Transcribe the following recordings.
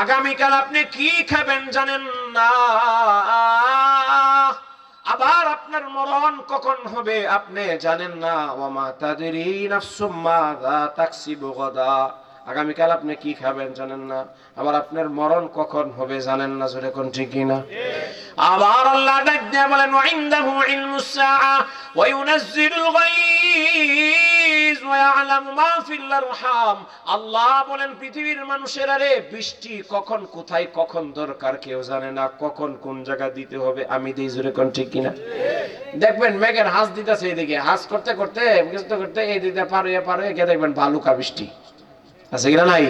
আগামীকাল আপনি কি খাবেন জানেন না? আবার আপনার মরণ কখন হবে আপনি জানেন না? ওমা তাদের তাকসিবু গদা। আগামীকাল আপনি কি খাবেন জানেন না? আবার আপনার মরণ কখন হবে জানেন না? জোরে কোন ঠিক না আবার আল্লাহ ডাক দিয়ে বলেন, ওয়াইন্দাহু ইলমুস সাআ ওয়া ইউনাজ্জিলুল গায়জ ওয়া ইয়ালামু মা ফিল আরহাম। আল্লাহ বলেন, পৃথিবীর মানুষেরা রে বৃষ্টি কখন, কোথায়, কখন দরকার কেউ জানে না। কখন কোন জায়গা দিতে হবে আমি দেই, জোরে কোন ঠিক কিনা? দেখবেন মেঘের হাঁস দিতেছে এইদিকে। হাঁস করতে করতে করতে করতে এই দিতে পারে পারে গিয়ে দেখবেন বালুকা বৃষ্টি। আছে কিনা নাই?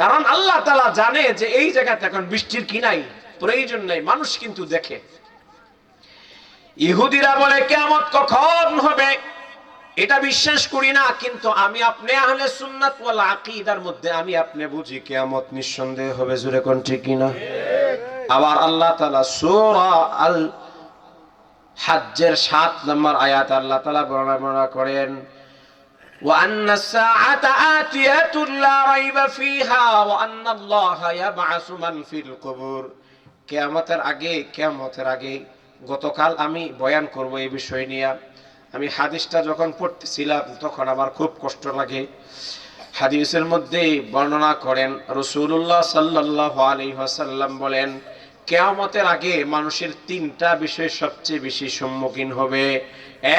কারণ আল্লাহ তালা জানে যে এই জায়গাতে এখন বৃষ্টির কি নাই, প্রয়োজন নাই, মানুষ কিন্তু দেখে। ইহুদিরা বলে কেমত কখন হবে? এটা বিশ্বাস করি না, কিন্তু আমি আপনি আহলে সুন্নাত ওয়াল আকীদার মধ্যে, আমি আপনি বুঝি কিয়ামত নিঃসন্দেহ হবে, জুরে কোন ঠিক কিনা আবার আল্লাহ তাআলা সূরা আল হাজ্জের 7 নম্বর আয়াত আল্লাহ তাআলা বর্ণনা করেন وأن الساعة آتية لا ريب فيها وأن الله يبعث من في القبور কেয়ামতের আগে কেয়ামতের আগে গতকাল আমি বয়ান করব এই বিষয় নিয়ে আমি হাদিসটা যখন পড়তেছিলাম তখন আমার খুব কষ্ট লাগে হাদিসের মধ্যে বর্ণনা করেন রসুল্লাহ সাল্লাহ আলহাসাল্লাম বলেন কেয়ামতের আগে মানুষের তিনটা বিষয় সবচেয়ে বেশি সম্মুখীন হবে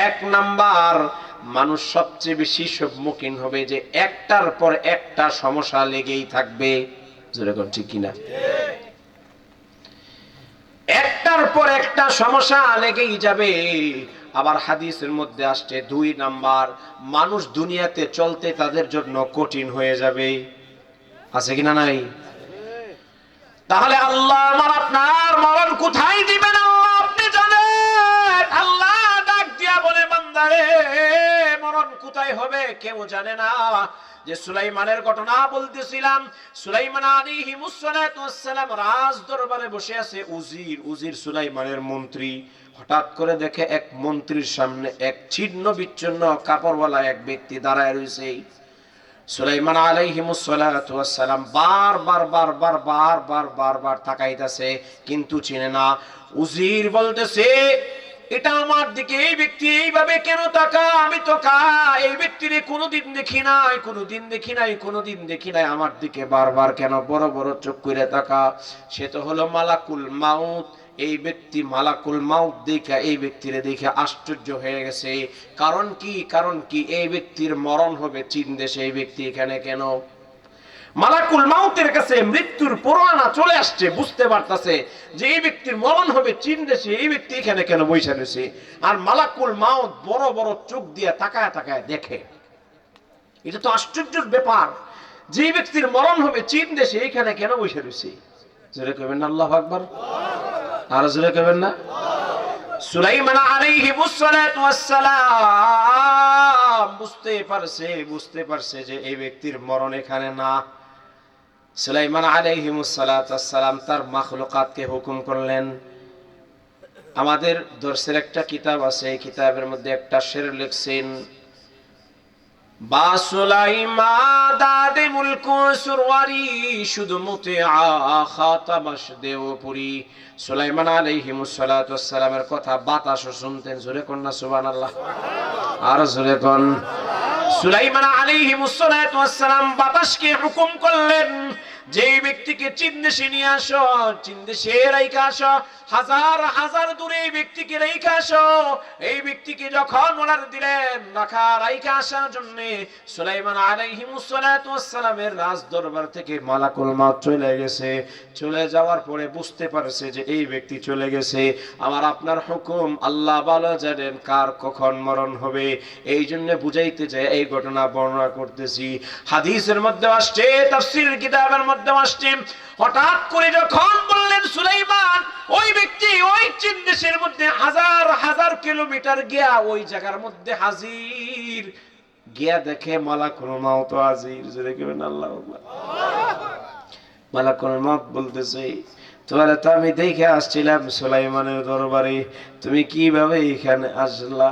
এক নাম্বার মানুষ সবচেয়ে বেশি সম্মুখীন হবে যে একটার পর একটা সমস্যা লেগেই থাকবে। যেরকম ঠিক কিনা? একটার পর একটা সমস্যা লেগেই যাবে। আবার হাদিসের মধ্যে আসছে দুই নাম্বার, মানুষ দুনিয়াতে চলতে তাদের জন্য কঠিন হয়ে যাবে। আছে কিনা নাই? তাহলে আল্লাহ আমার আপনার মরণ কোথায় দিবেন আল্লাহ আপনি জানেন। আল্লাহ ডাক দিয়া বলে, বান্দারে। কোথায় হবে কেউ জানে না। যে সুলাইমানের ঘটনা বলতেছিলাম, সুলাইমান আলাইহি মুসসালাতু রাজ দরবারে বসে আছে উজির। উজির সুলাইমানের মন্ত্রী হঠাৎ করে দেখে এক মন্ত্রীর সামনে এক ছিন্ন বিচ্ছিন্ন কাপড়ওয়ালা এক ব্যক্তি দাঁড়ায় রয়েছে। সুলাইমান আলাইহিমুসালাম বার বার বার বার বার বার বার বার তাকাইতেছে, কিন্তু চিনে না। উজির বলতেছে এটা আমার দিকে এই ব্যক্তি এইভাবে কেন তাকা আমি তো কা এই ব্যক্তিরে কোনোদিন দেখি নাই, কোনোদিন দেখি নাই, কোনোদিন দেখি নাই। আমার দিকে বারবার কেন বড় বড় চোখ করে তাকা সে তো হলো মালাকুল মাউত। এই ব্যক্তি মালাকুল মাউত দেখা, এই ব্যক্তিরে দেখে আশ্চর্য হয়ে গেছে। কারণ কি? কারণ কি? এই ব্যক্তির মরণ হবে চীন দেশে। এই ব্যক্তি এখানে কেন? মালাকুল মাউতের কাছে মৃত্যুর পরোয়ানা চলে আসছে, বুঝতে পারতাছে যে এই ব্যক্তির মরণ হবে চীন দেশে, এই ব্যক্তি এখানে কেন বৈশা রয়েছে? আর মালাকুল মাউত বড় বড় চোখ দিয়ে তাকায় তাকায় দেখে। এটা তো আশ্চর্যের ব্যাপার যে ব্যক্তির মরণ হবে চীন দেশে, এখানে কেন বসে রয়েছে? জোরে কবেন না, আল্লাহ আকবর। আর জোরে কবেন না। সুলাইমান আলাইহি মুসসালাতু ওয়াসসালাম বুঝতে পারছে বুঝতে পারছে যে এই ব্যক্তির মরণ এখানে না। সুলাইমান আলাইহি মুসসালাতু তার মাখলুকাতকে হুকুম করলেন। আমাদের দর্শের একটা কিতাব আছে, এই কিতাবের মধ্যে একটা শের লিখছেন কথা বাতাসও শুনতেন। জোরে কোন না, সুবহানাল্লাহ। আর জোরে কোন। سليمان عليه الصلاة والسلام بطشك حكم كلن যে ব্যক্তিকে চীন দেশে নিয়ে আসো, চীন দেশে রাইখা আসো, হাজার হাজার দূরে এই ব্যক্তিকে রেখে আসো। এই ব্যক্তিকে যখন অর্ডার দিলেন রাখা রাইখা আসার জন্য সুলাইমান আলাইহিমুসসালামের রাজ দরবার থেকে মালাকুল মাউত চলে গেছে। চলে যাওয়ার পরে বুঝতে পারছে যে এই ব্যক্তি চলে গেছে। আমার আপনার হুকুম আল্লাহ ভালো জানেন কার কখন মরণ হবে। এই জন্য বুঝাইতে চাই, এই ঘটনা বর্ণনা করতেছি। হাদিসের মধ্যে আসছে তাফসীর কিতাবের মধ্যে আসছে। হঠাৎ করে যখন বললেন সুলাইমান, ওই ব্যক্তি ওই চীন দেশের মধ্যে হাজার হাজার কিলোমিটার গিয়া ওই জায়গার মধ্যে হাজির। গিয়া দেখে মালাকুল মাউত হাজির। যে দেখবেন আল্লাহ মালাকুল মাউত বলতেছে, তোমার তো আমি দেখে আসছিলাম সুলাইমানের দরবারে। তুমি কীভাবে এখানে আসলা?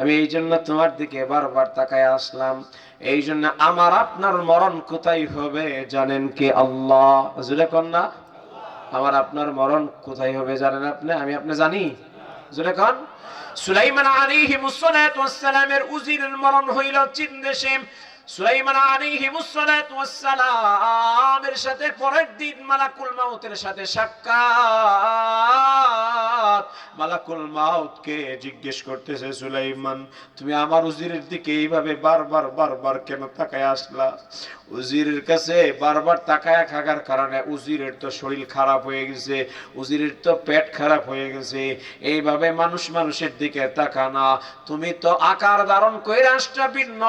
আমি এই জন্য তোমার দিকে বারবার তাকায় আসলাম। এই জন্য আমার আপনার মরণ কোথায় হবে জানেন কি আল্লাহ? জুলে কন্যা, আমার আপনার মরণ কোথায় হবে জানেন আপনি? আমি আপনি জানি। জুলে কন, সুলাইমান আলী ওয়াসসালামের উজিরের মরণ হইল চীন দেশে। সুলাইমান সাথে পরের দিন মালাকুল মাউতের সাথে সাক্ষাৎ। মালাকুল মাউতকে জিজ্ঞেস করতেছে সুলাইমান, তুমি আমার উজিরের দিকে এইভাবে বারবার বারবার কেন তাকায় আসলা? উজিরের কাছে বারবার তাকায় থাকার কারণে উজিরের তো শরীর খারাপ হয়ে গেছে, উজিরের তো পেট খারাপ হয়ে গেছে। এইভাবে মানুষ মানুষের দিকে তাকানা তুমি তো আকার ধারণ করে রাষ্ট্র ভিন্ন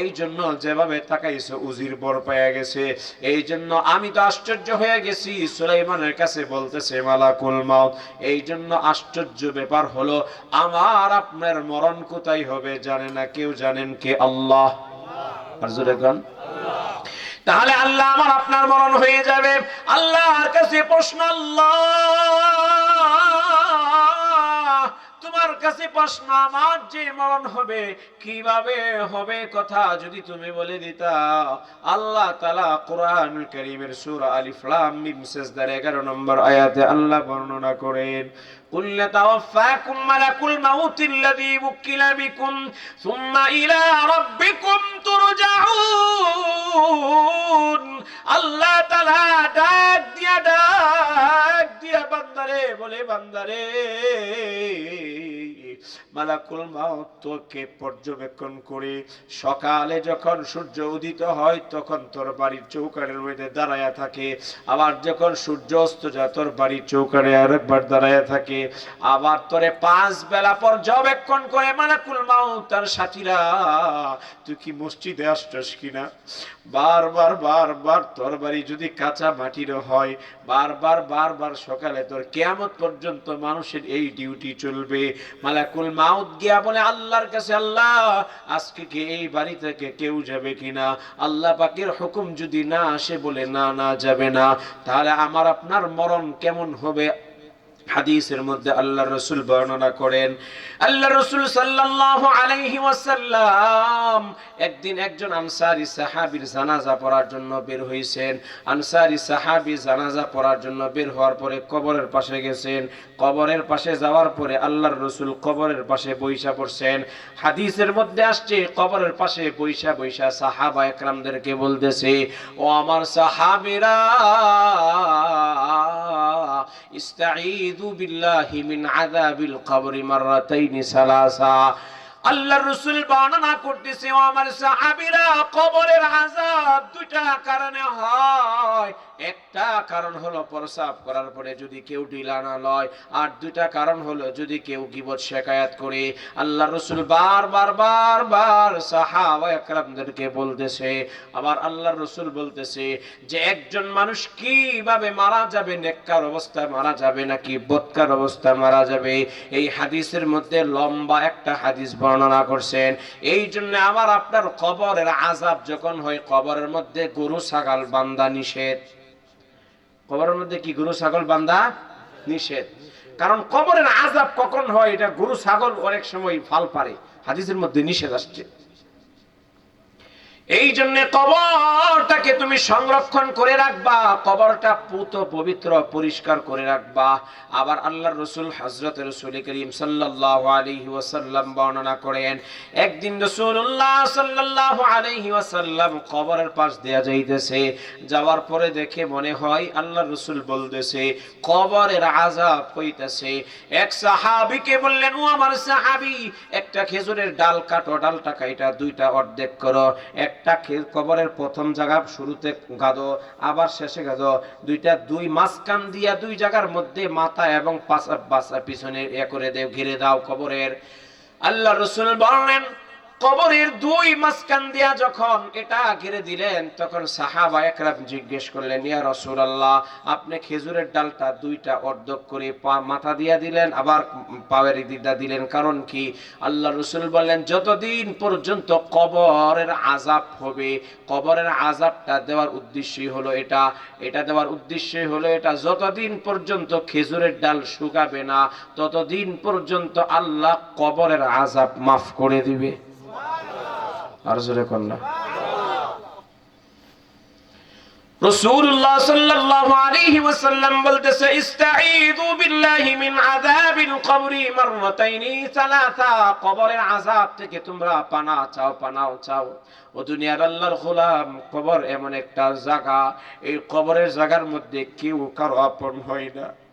এই জন্য যেভাবে তাকাইছো, উজির বর পেয়ে গেছে। এই জন্য আমি তো আশ্চর্য হয়ে গেছি। সুলাইমানের কাছে বলতেছে, মালাকুল মাউত এই জন্য আশ্চর্য ব্যাপার হলো, আমার আপনার মরণ কোথায় হবে জানে না কেউ জানেন কে আল্লাহ? আর জোরে গান তাহলে আল্লাহ আমার আপনার মরণ হয়ে যাবে। আল্লাহর কাছে প্রশ্ন আল্লাহ। তোমার কাছে প্রশ্ন আমার যে মরণ হবে কিভাবে হবে কথা যদি তুমি বলে দিতা আল্লাহ তালা কোরআন করিমের সুরা আলিফ লাম মিম সেজদার 11 নম্বর আয়াতে আল্লাহ বর্ণনা করেন قل يتوفاكم ملك الموت الذي وكل بكم ثم إلى ربكم ترجعون আল্লাহ তালা ডাক দিয়া ডাক দিয়া বান্দারে বলে বান্দারে। মালাকুল মাউত তোকে পর্যবেক্ষণ করে। সকালে যখন সূর্য উদিত হয়, তখন তোর বাড়ির চৌকারের মধ্যে দাঁড়ায়া থাকে। আবার যখন সূর্য অস্ত যায়, তোর বাড়ির চৌকারে আরেকবার দাঁড়ায়া থাকে। আবার তোরে পাঁচ বেলা পর্যবেক্ষণ করে মালাকুল মাউত তার সাথীরা, তুই কি মসজিদে আসছস কিনা? বারবার বারবার তোর বাড়ি যদি কাঁচা মাটির হয়, বারবার বারবার সকালে তোর কেয়ামত পর্যন্ত মানুষের এই ডিউটি চলবে। মালাকুল মাউত গিয়া বলে, আল্লাহর কাছে আল্লাহ, আজকে কি এই বাড়ি থেকে কেউ যাবে কিনা? আল্লাহ পাকের হুকুম যদি না আসে বলে, না না যাবে না। তাহলে আমার আপনার মরণ কেমন হবে? হাদিসের মধ্যে আল্লাহ রসুল বর্ণনা করেন, আল্লাহ রসুল সাল্লাল্লাহু আলাইহি ওয়াসাল্লাম একদিন একজন আনসারি সাহাবীর জানাজা পড়ার জন্য বের হয়েছেন আনসারি সাহাবী জানাজা পড়ার জন্য বের হওয়ার পরে কবরের পাশে গেছেন। কবরের পাশে যাওয়ার পরে আল্লাহর রসুল কবরের পাশে বৈশা পড়ছেন। হাদিসের মধ্যে আসছে, কবরের পাশে বৈশা বৈশা সাহাবা একরামদেরকে বলতেছে, ও আমার সাহাবীরা ইস্তাঈদু বিল্লাহি মিন আযাবিল কবরি মাররাতাইন সালাসা। আল্লাহ রসুল বর্ণনা করতেছে আমার সাহাবীরা কবরের আযাব দুইটা কারণে হয়। একটা কারণ হলো প্রসাব করার পরে যদি কেউ ঢিলা না লয়, আর দুইটা কারণ হলো যদি কেউ গিবত শেখায়াত করে, আল্লাহ রসুল বারবার বারবার সাহাবা একরামদেরকে বলতেছে, আবার আল্লাহ রসুল বলতেছে যে একজন মানুষ কীভাবে মারা যাবে, নেককার অবস্থায় মারা যাবে নাকি বৎকার অবস্থায় মারা যাবে, এই হাদিসের মধ্যে লম্বা একটা হাদিস বর্ণনা করছেন। এই জন্য আমার আপনার কবরের আজাব যখন হয়, কবরের মধ্যে গরু ছাগল বান্দা নিষেধ। কবরের মধ্যে কি গরু ছাগল বান্ধা নিষেধ। কারণ কবরের আজাব কখন হয়? এটা গরু ছাগল অনেক সময় ফাল পারে। হাদিসের মধ্যে নিষেধ আসছে। এই জন্য কবরটাকে তুমি সংরক্ষণ করে রাখবা, কবরটা পুত পবিত্র পরিষ্কার করে রাখবা। আবার আল্লাহ রসুল হজরত রসুল করিম সাল্লাহ আলহি ওয়াসাল্লাম বর্ণনা করেন, একদিন রসুল্লাহ সাল্লাহ আলহি ওয়াসাল্লাম কবরের পাশ দেয়া যাইতেছে। যাওয়ার পরে দেখে মনে হয় আল্লাহ রসুল বলতেছে, কবরের আজাব হইতেছে। এক সাহাবিকে বললেন, ও আমার সাহাবি, একটা খেজুরের ডাল কাটো, ডালটা কাইটা, দুইটা অর্ধেক করো এক একটা কবরের প্রথম জায়গা শুরুতে গাদো, আবার শেষে গাদো। দুইটা দুই মাঝখান দিয়া দুই জায়গার মধ্যে মাথা এবং পাশা পিছনে এ করে দেও, ঘিরে দাও কবরের। আল্লাহ রসুল বললেন কবরের দুই মাঝখান দিয়া যখন এটা ঘিরে দিলেন, তখন সাহাবা একরাম জিজ্ঞেস করলেন, ইয়া রাসূলুল্লাহ, আপনি খেজুরের ডালটা দুইটা অর্ধক করে মাথা দিয়া দিলেন, আবার পায়ের দিদা দিলেন। কারণ কি? আল্লাহ রসুল বললেন, যতদিন পর্যন্ত কবরের আজাব হবে, কবরের আজাবটা দেওয়ার উদ্দেশ্যই হলো এটা এটা দেওয়ার উদ্দেশ্যই হলো এটা। যতদিন পর্যন্ত খেজুরের ডাল শুকাবে না, ততদিন পর্যন্ত আল্লাহ কবরের আজাব মাফ করে দিবে। আর জোরে কন্যা সাল্লাল্লাহু আলাইহি ওয়াসাল্লাম বলতেছে, ইস্তাঈযু বিল্লাহি মিন আযাবিল কবরি সালাসা কবরের আযাব থেকে তোমরা পানা চাও পানাও চাও। ও দুনিয়ার আল্লাহর গোলাম, কবর এমন একটা জায়গা। এই কবরের জায়গার মধ্যে কেউ কারও আপন হয় না।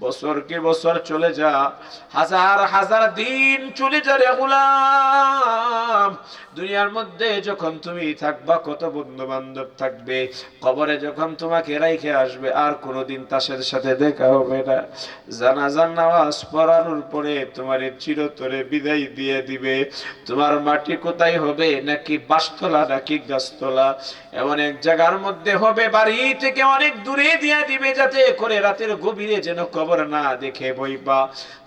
বছরকে বছর চলে যা, হাজার হাজার দিন চলে যা রে গোলাম। দুনিয়ার মধ্যে যখন তুমি থাকবা, কত বন্ধু বান্ধব থাকবে, কবরে যখন তোমাকে রাইখে আসবে, আর কোনোদিন তাদের সাথে দেখা হবে না। জানাজান নামাজ পড়ানোর পরে তোমার চিরতরে বিদায় দিয়ে দিবে। তোমার মাটি কোথায় হবে? নাকি বাসতলা, নাকি গাছতলা? এমন এক জায়গার মধ্যে হবে, বাড়ি থেকে অনেক দূরে দিয়ে দিবে, যাতে করে রাতের গভীরে যেন কবর না দেখে বইবা,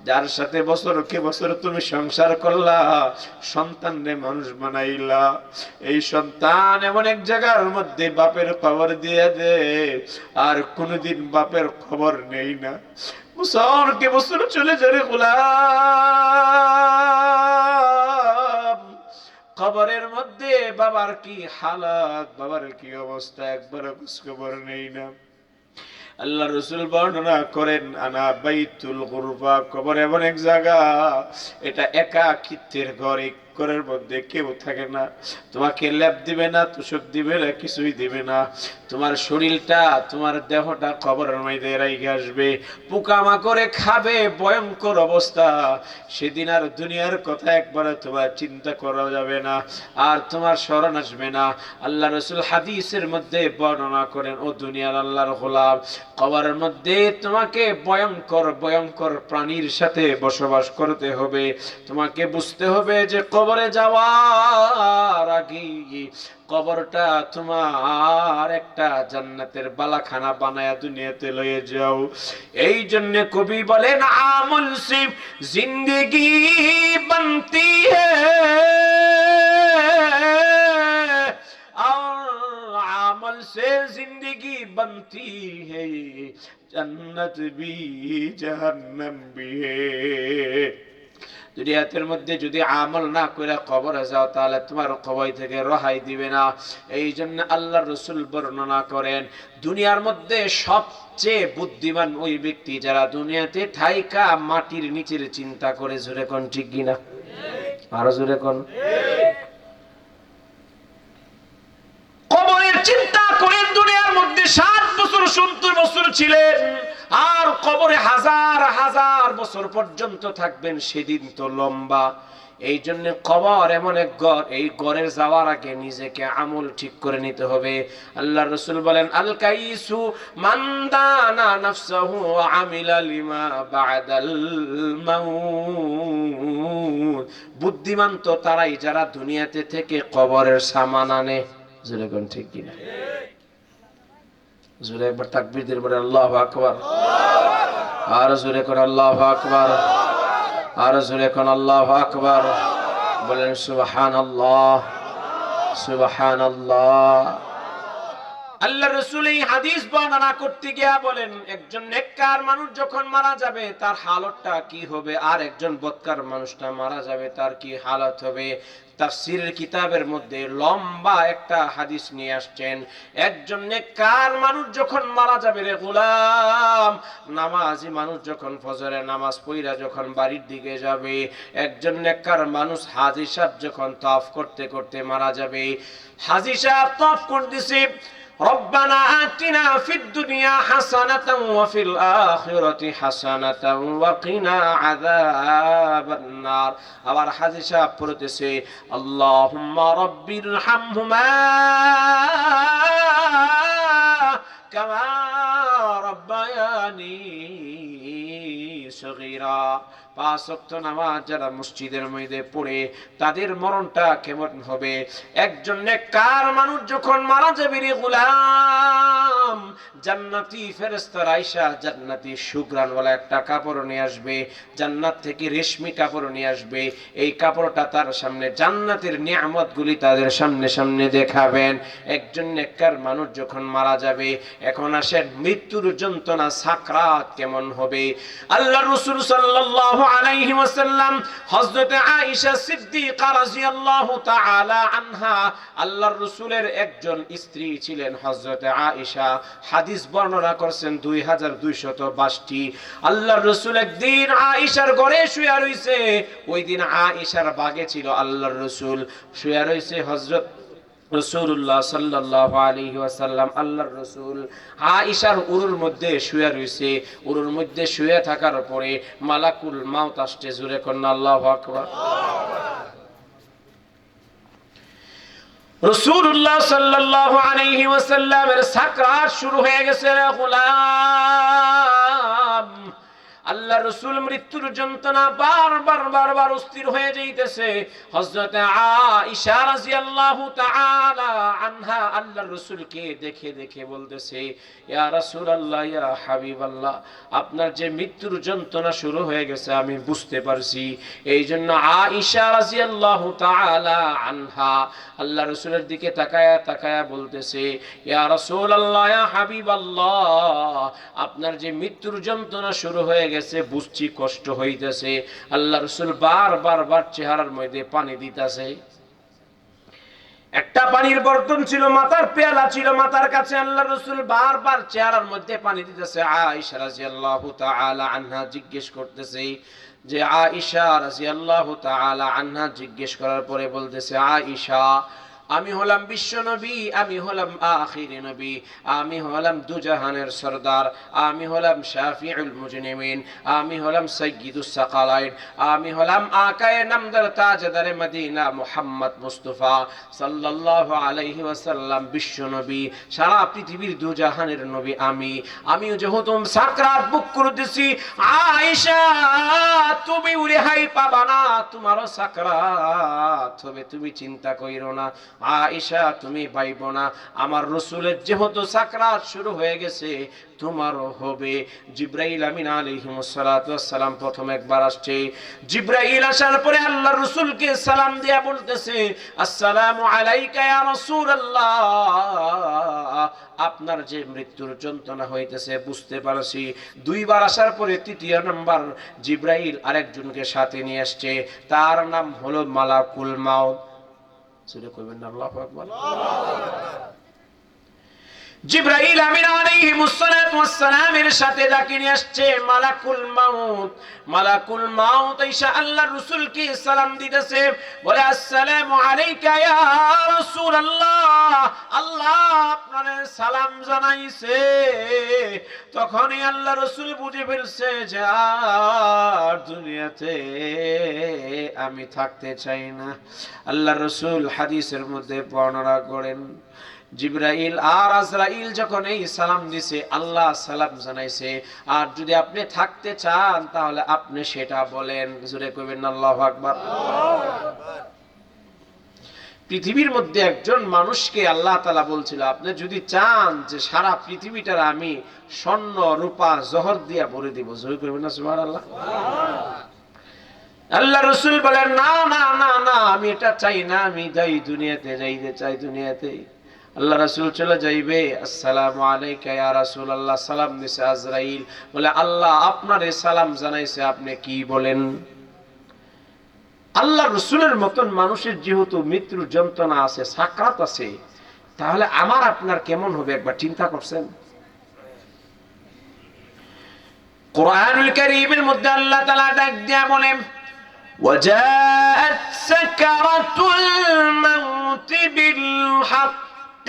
যার সাথে বছর কে বছর তুমি সংসার করলা, সন্তান রে মানুষ বানাইলা। এই সন্তান এমন এক জায়গার মধ্যে বাপের খবর দিয়ে দে, আর কোনোদিন বাপের খবর নেই না। বছর কে বছর চলে যাবে গোলাম? খবরের মধ্যে বাবার কি হালাত, বাবার কি অবস্থা একবার খবর নেই না। আল্লাহ রসুল বর্ণনা করেন আনা বাইতুল গুরুবা কবর এমন এক জায়গা এটা একাকিত্বের ঘর ঘরের মধ্যে কেউ থাকে না। তোমাকে ল্যাপ দিবে না, তুষক দিবে না, কিছুই দিবে না। তোমার শরীরটা, তোমার দেহটা কবরের মধ্যে রাইগে আসবে। পোকামা করে খাবে, ভয়ঙ্কর অবস্থা। সেদিন আর দুনিয়ার কথা একবারে তোমার চিন্তা করা যাবে না, আর তোমার স্মরণ আসবে না। আল্লাহ রসুল হাদিসের মধ্যে বর্ণনা করেন, ও দুনিয়ার আল্লাহর গোলাম, কবরের মধ্যে তোমাকে ভয়ঙ্কর ভয়ঙ্কর প্রাণীর সাথে বসবাস করতে হবে। তোমাকে বুঝতে হবে যে কবরে যাওয়ার আগে কবরটা তোমার একটা জান্নাতের বালাখানা বানায়া দুনিয়াতে লয়ে যাও। এই জন্য কবি বলেন, আমল সিফ, জিন্দগি বনতি আমল সে জিন্দগি বনতি হে। জন্নত ভি জহন্নম ভি হে। দুনিয়াতের মধ্যে যদি আমল না করে কবরে যাও, তাহলে তোমার কবর থেকে রহাই দিবে না। এই জন্য আল্লাহ রসুল বর্ণনা করেন, দুনিয়ার মধ্যে সবচেয়ে বুদ্ধিমান ওই ব্যক্তি যারা দুনিয়াতে থাইকা মাটির নিচের চিন্তা করে, জোরে কোন ঠিক কিনা আরও জোরে কোন? কবরের চিন্তা করেন দুনিয়ার মধ্যে ষাট বছর, সত্তর বছর ছিলেন। আর কবরে হাজার হাজার বছর পর্যন্ত থাকবেন, সেদিন তো লম্বা। এই জন্য কবর এমন এক গড়, এই গড়ের যাওয়ার আগে নিজেকে আমল ঠিক করে নিতে হবে। আল্লাহ রসুল বলেন আল কাইসু মান্দানা নাফসাহু আমিলা লিমা বাদাল মাউত। বুদ্ধিমান তো তারাই যারা দুনিয়াতে থেকে কবরের সামান আনে। জোরে ঠিক কিনা? জোরে একবার তাকবীর দিয়ে বলে আল্লাহু আকবার। আর জোরে কোন আল্লাহু আকবার। আর জোরে কোন আল্লাহু আকবার। বলেন সুবহানাল্লাহ সুবহানাল্লাহ। আল্লাহ রসুল এই হাদিস বর্ণনা করতে গিয়া বলেন, একজন নেককার মানুষ যখন মারা যাবে, তার হালতটা কি হবে? আর একজন বৎকার মানুষটা মারা যাবে, তার কি হালত হবে? তাফসীরের কিতাবের মধ্যে লম্বা একটা হাদিস নিয়ে আসছেন, একজন নেককার মানুষ যখন মারা যাবে রে গোলাম? নামাজি মানুষ যখন ফজরে নামাজ পইরা যখন বাড়ির দিকে যাবে, একজন নেককার মানুষ হাজি সাহেব যখন তফ করতে করতে মারা যাবে? হাজি সাহেব তফ করতেছে ربنا آتنا في الدنيا حسنة وفي الآخرة حسنة وقنا عذاب النار আবার হাজি সাহেব পড়তেছে আল্লাহুম্মা রব্বির হামহুমা কামা রব্বায়ানি সগীরা পাঁচ ওয়াক্ত নামাজ যারা মসজিদের মধ্যে পড়ে, তাদের মরণটা কেমন হবে? একজন নেককার মানুষ যখন মারা যাবে রে গোলাম, জান্নাতি আইসা জান্নাতি সুগ্রানওয়ালা একটা কাপড় নিয়ে আসবে, জান্নাত থেকে রেশমি কাপড় নিয়ে আসবে। এই কাপড়টা তার সামনে, জান্নাতের নিয়ামত গুলি তাদের সামনে সামনে দেখাবেন। একজন নেককার মানুষ যখন মারা যাবে, এখন আসেন, মৃত্যুর যন্ত্রণা সাকরাত কেমন হবে? আল্লাহ সাল্লাল্লাহু আলাইহি ওয়াসাল্লাম হযরতে আয়েশা সিদ্দিকা রাদিয়াল্লাহু তাআলা আনহা আল্লাহর একজন স্ত্রী ছিলেন হযরতে আয়েশা। হাদিস বর্ণনা করছেন 2222টি আল্লাহর রাসূল একদিন আয়েশার ঘরে শুয়ে রইছে। ওই দিন আয়েশার বাগে ছিল আল্লাহর রাসূল। শুয়ে রইছে হযরত রসুল্লাহ সাল্লাহ আলাইহি ওয়াসাল্লাম, আল্লাহর রসুল আয়েশার উরুর মধ্যে শুয়ে রয়েছে। উরুর মধ্যে শুয়ে থাকার পরে মালাকুল মাউত আসছে, জুরে কন্যা আল্লাহ আকবার। রসুল্লাহ সাল্লাল্লাহু আলাইহি ওয়াসাল্লামের সাকরাত শুরু হয়ে গেছে আল্লাহ রসুল মৃত্যুর যন্ত্রণা বারবার বারবার অস্থির হয়ে যাইতেছে। হযরত আয়েশা রাদিয়াল্লাহু তাআলা আনহা আল্লাহ রসুলকে দেখে দেখে বলতেছে, ইয়া রাসূলুল্লাহ, ইয়া হাবিবাল্লাহ, আপনার যে মৃত্যুর যন্ত্রণা শুরু হয়ে গেছে, আমি বুঝতে পারছি। এই জন্য আয়েশা রাদিয়াল্লাহু তাআলা আনহা আল্লাহ রসুলের দিকে তাকায়া তাকায়া বলতেছে, ইয়া রাসূলুল্লাহ, ইয়া হাবিবাল্লাহ, আপনার যে মৃত্যুর যন্ত্রণা শুরু হয়ে গেছে, বুঝছি, কষ্ট হইতেছে। আল্লাহ রসুল বার বার বার চেহারার মধ্যে পানি দিতেছে। একটা পানির বর্তন ছিল, মাথার পেয়ালা ছিল, মাথার কাছে আল্লাহ রসুল বারবার চেহারার মধ্যে পানি দিতেছে। আয়েশা রাদিয়াল্লাহু তাআলা আনহা জিজ্ঞেস করতেছে যে, আয়েশা রাদিয়াল্লাহু তাআলা আনহা জিজ্ঞেস করার পরে বলতেছে, আয়েশা আমি হলাম বিশ্ব নবী, আমি হলাম আখিরি নবী, আমি হলাম দুজাহানের সর্দার, আমি হলাম শাফিউল মুজনিমিন, আমি হলাম সৈয়দুস সাকালাইন, আমি হলাম আকায়ে নামদার তাজদারে মদিনা মুহাম্মদ মুস্তাফা সাল্লাল্লাহু আলাইহি ওয়াসাল্লাম বিশ্ব নবী, সারা পৃথিবীর দুজাহানের নবী আমি। আমিও যেহেতু সাকরাত বুক করতেছি আয়েশা, তুমি রেহাই পাবা না, তোমারও সাকরাত হবে, তুমি চিন্তা কইরো না। আয়েশা, তুমি পাইব না। আমার রসুলের যেহেতু সাকরাত শুরু হয়ে গেছে, তোমারও হবে। জিব্রাইল আমিন আলাইহিমুসসালাম প্রথম একবার আসছে। জিব্রাইল আসার পরে আল্লাহ রসুলকে সালাম দিয়া বলতেছে, আসসালামু আলাইকা রাসূলুল্লাহ। আপনার যে মৃত্যুর যন্ত্রণা হইতেছে, বুঝতে পারছি। দুইবার আসার পরে তৃতীয় নাম্বার জিব্রাইল আরেকজনকে সাথে নিয়ে আসছে। তার নাম হলো মালাকুল মাউত। সুরে কইবেন না আল্লাহ আকবার জিব্রাইল আমিন আলাইহি মুসসালাতু ওয়াসসালামের সাথে যাকে নিয়ে আসছে মালাকুল মাউত। মালাকুল মাউত ঈসা আল্লাহর রাসূলকে সালাম দিতেছে, বলে, আসসালামু আলাইকা ইয়া রাসূলুল্লাহ। আল্লাহ আপনারে সালাম জানাইছে। তখনই আল্লাহ রাসূল বুঝে ফেলছে যে, আর দুনিয়াতে আমি থাকতে চাই না। আল্লাহ রসুল হাদিসের মধ্যে বর্ণনা করেন জিব্রাইল আর আজরাইল যখন এই সালাম দিছে, আল্লাহ সালাম জানাইছে, আর যদি আপনি থাকতে চান, তাহলে আপনি সেটা বলেন। জুড়ে কইবেন, আল্লাহ আকবার। পৃথিবীর মধ্যে একজন মানুষকে আল্লাহ তালা বলছিল, আপনি যদি চান যে সারা পৃথিবীটার আমি স্বর্ণ, রূপা, জহর দিয়া ভরে দিব। জয় করবেন না সুমার আল্লাহ আল্লাহ রসুল বলেন, না না না না, আমি এটা চাই না, আমি যাই দুনিয়াতে, যাইতে চাই দুনিয়াতে আল্লাহ রাসূল চলে যাইবে আসসালামু আলাইকা ইয়া রাসূলুল্লাহ সালাম দিছে আজরাইল বলে আল্লাহ আপনারে সালাম জানাইছে আপনি কি বলেন আল্লাহ রসুলের মতন মানুষের যেহেতু মৃত্যুর যন্ত্রণা আছে সাকরাত আছে তাহলে আমার আপনার কেমন হবে একবার চিন্তা করছেন কোরআনুল কারীমের মধ্যে আল্লাহ তাআলা ডাক দিয়া বলেন وجاءت سكرة الموت بالحق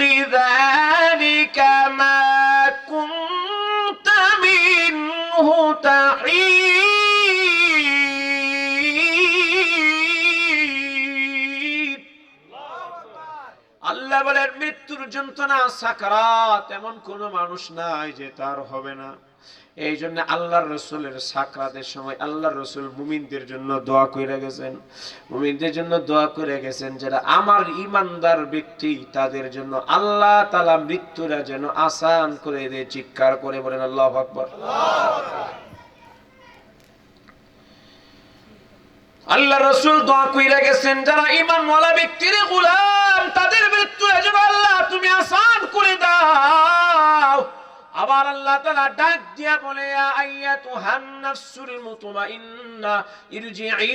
ذلك ما كنت منه تحيد আল্লাহ বলেন মৃত্যুর যন্ত্রণা সাকারাত এমন কোন মানুষ নাই যে তার হবে না এই জন্য আল্লাহর রসুলের সাকরাতের সময় আল্লাহর রসুল মুমিনদের জন্য দোয়া করে গেছেন। মুমিনদের জন্য দোয়া করে গেছেন যারা আমার ইমানদার ব্যক্তি, তাদের জন্য আল্লাহ তালা মৃত্যুরা যেন আসান করে দেয়, চিৎকার করে বলেন আল্লাহ আকবর। আল্লাহ রসুল দোয়া কইরা গেছেন, যারা ইমানওয়ালা ব্যক্তির গোলাম, তাদের মৃত্যু যেন আল্লাহ তুমি আসান করে দাও। আবার আল্লাহ তাআলা ডাক দিয়া বলে, ইয়া আইয়াতুহান নাফসুল মুতমাইন্না ইরজিই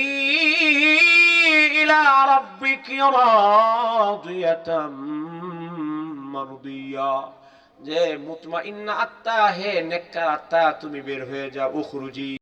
ইলা রাব্বিকি রাদিয়াতাম মারদিয়া। যে মুতমাইন্না আত্মা, হে নেককার আত্মা, তুমি বের হয়ে যাও, উখরুজি।